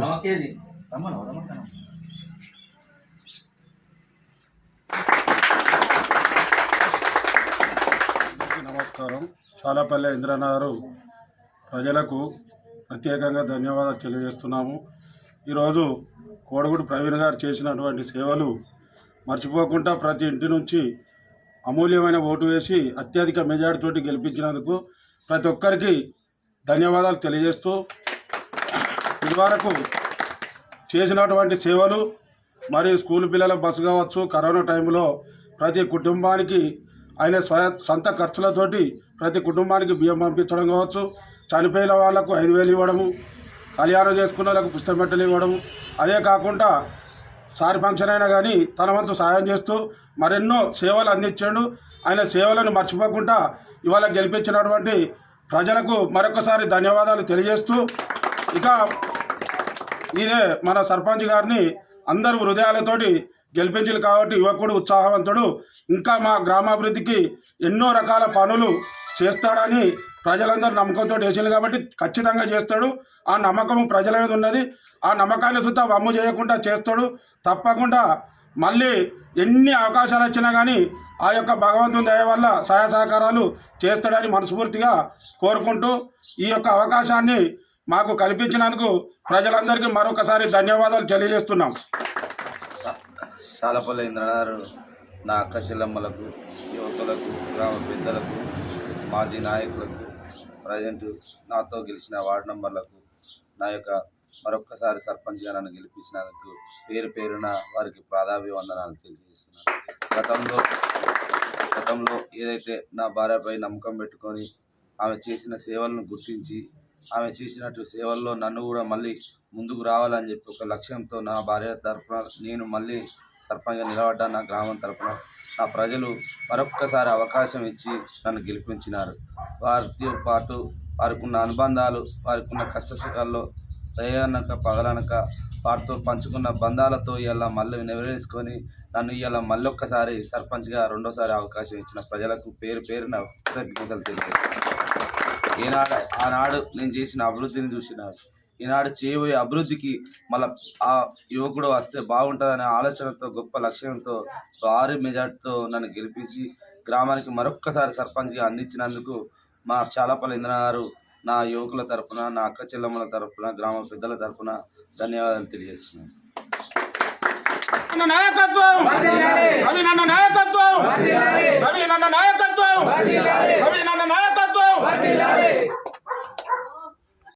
రమకేది రమ్మను రమ్మను నమస్కారం. చాలాపల్లె ఇంద్రనగర్ ప్రజలకు ప్రత్యేకంగా ధన్యవాదాలు తెలియజేస్తున్నాము. ఈరోజు కోడగుడు ప్రవీణ్ గారు చేసినటువంటి సేవలు మర్చిపోకుండా ప్రతి ఇంటి నుంచి అమూల్యమైన ఓటు వేసి అత్యధిక మెజార్టీతోటి గెలిపించినందుకు ప్రతి ఒక్కరికి ధన్యవాదాలు తెలియజేస్తూ ఇదివరకు చేసినటువంటి సేవలు మరియు స్కూల్ పిల్లల బస్సు కావచ్చు కరోనా టైంలో ప్రతి కుటుంబానికి ఆయన స్వయ సొంత ఖర్చులతోటి ప్రతి కుటుంబానికి బియ్యం పంపించడం కావచ్చు చనిపోయిన వాళ్ళకు ఐదు వేలు ఇవ్వడము కళ్యాణం చేసుకున్న వాళ్ళకు పుస్తకమెట్టలు ఇవ్వడము. అదే కాకుండా సారి ఫంక్షన్ అయినా కానీ తన వంతు సాయం చేస్తూ మరెన్నో సేవలు అందించాడు. ఆయన సేవలను మర్చిపోకుండా ఇవాళ గెలిపించినటువంటి ప్రజలకు మరొకసారి ధన్యవాదాలు తెలియజేస్తూ ఇక ఇదే మన సర్పంచ్ గారిని అందరూ హృదయాలతోటి గెలిపించాలి కాబట్టి యువకుడు ఉత్సాహవంతుడు. ఇంకా మా గ్రామాభివృద్ధికి ఎన్నో రకాల పనులు చేస్తాడని ప్రజలందరూ నమ్మకంతో వేసింది కాబట్టి ఖచ్చితంగా చేస్తాడు. ఆ నమ్మకం ప్రజల మీద ఉన్నది. ఆ నమ్మకాన్ని సుత వమ్ము చేయకుండా చేస్తాడు. తప్పకుండా మళ్ళీ ఎన్ని అవకాశాలు వచ్చినా కానీ ఆ యొక్క భగవంతుని దయ వల్ల సహాయ సహకారాలు చేస్తాడని మనస్ఫూర్తిగా కోరుకుంటూ ఈ యొక్క అవకాశాన్ని మాకు కల్పించినందుకు ప్రజలందరికీ మరొకసారి ధన్యవాదాలు తెలియజేస్తున్నాం. సాలపల్లి ఇంద్రనారు నా అక్క చెల్లమ్మలకు యువకులకు గ్రామ పెద్దలకు మాజీ నాయకులకు ప్రజెంట్ నాతో గెలిచిన వార్డు నంబర్లకు నా యొక్క మరొక్కసారి సర్పంచ్గా నన్ను గెలిపించినందుకు పేరు పేరున వారికి ప్రాధాభివందనాలు తెలియజేస్తున్నాను. గతంలో గతంలో ఏదైతే నా భార్యపై నమ్మకం పెట్టుకొని ఆమె చేసిన సేవలను గుర్తించి ఆమె చేసినట్టు సేవల్లో నన్ను కూడా మళ్ళీ ముందుకు రావాలని చెప్పి ఒక లక్ష్యంతో నా భార్య తరఫున నేను మళ్ళీ సర్పంచ్గా నిలబడ్డా నా గ్రామం తరఫున నా ప్రజలు మరొక్కసారి అవకాశం ఇచ్చి నన్ను గెలిపించినారు. వారితో పాటు వారికి ఉన్న అనుబంధాలు వారికి ఉన్న కష్ట సుఖాల్లో దయనక పగలనక వారితో పంచుకున్న బంధాలతో ఇలా మళ్ళీ నెవరేసుకొని నన్ను ఇలా మళ్ళొక్కసారి సర్పంచ్గా రెండోసారి అవకాశం ఇచ్చిన ప్రజలకు పేరు పేరున కృతజ్ఞతలు తెలియజేస్తాను ఈనాడు ఆనాడు నేను చేసిన అభివృద్ధిని చూసినారు. ఈనాడు చేయబోయే అభివృద్ధికి మళ్ళీ ఆ యువకుడు వస్తే బాగుంటుందనే ఆలోచనతో గొప్ప లక్ష్యంతో భారీ మెజార్టీతో నన్ను గెలిపించి గ్రామానికి మరొక్కసారి సర్పంచ్గా అందించినందుకు మా చాలాపల్లి ఇంద్ర గారు నా యువకుల తరఫున నా అక్క చెల్లెమ్మల తరపున గ్రామ పెద్దల తరఫున ధన్యవాదాలు తెలియజేస్తున్నాను. నాయకత్వం! నాయకత్వం! నాయకత్వం!